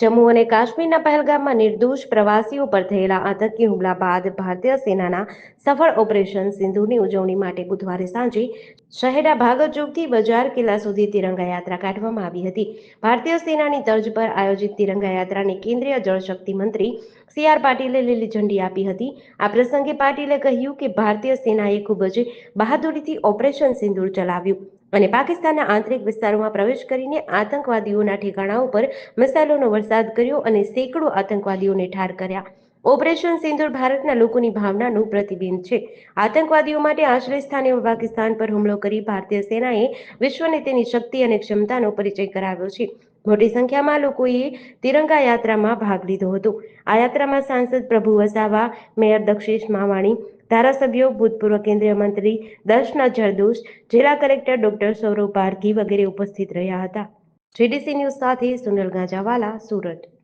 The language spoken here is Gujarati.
જમ્મુ અને કાશ્મીરના પહેલગામમાં નિર્દોષ પ્રવાસીઓ પર થયેલા આતંકી હુમલા બાદ ભારતીય સેનાના સફળ ઓપરેશન સિંધુની ઉજવણી માટે બુધવારે સાંજે શહેરના ચોકથી બજાર કિલ્લા સુધી તિરંગા યાત્રા કાઢવામાં આવી હતી. ભારતીય સેનાની તર્જ પર આયોજિત તિરંગા યાત્રાને કેન્દ્રીય જળશક્તિ મંત્રી સી આર પાટીલે લીલી ઝંડી આપી હતી. આ પ્રસંગે પાટીલે કહ્યું કે ભારતીય સેનાએ ખૂબ જ બહાદુરીથી ઓપરેશન સિંદૂર ચલાવ્યું. અને પાકિસ્તાનના આંતરિક વિસ્તારોમાં પ્રવેશ કરીને આતંકવાદીઓના ઠેકાણા ઉપર મિસાઇલોનો વરસાદ કર્યો અને સેંકડો આતંકવાદીઓને ઠાર કર્યા. ઓપરેશન સિંદૂર ભારતના લોકોની ભાવનાનું પ્રતિબિંબ છે. આતંકવાદીઓ માટે આશ્રય સ્થાને પાકિસ્તાન પર હુમલો કરી ભારતીય સેનાએ વિશ્વને તેની શક્તિ અને ક્ષમતાનો પરિચય કરાવ્યો છે. મોટી સંખ્યામાં લોકોએ તિરંગા યાત્રામાં ભાગ લીધો હતો. આ યાત્રામાં સાંસદ પ્રભુ વસાવા, મેયર દક્ષેશ માવાણી ધારાસભ્યો, ભૂતપૂર્વ કેન્દ્રીય મંત્રી, દર્શના જરદોશ, જિલ્લા કલેક્ટર ડોક્ટર સૌરવ પારઘી વગેરે ઉપસ્થિત રહ્યા હતા. જીડીસી ન્યૂઝ સાથે સુનિલ ગાંજાવાલા, સુરત.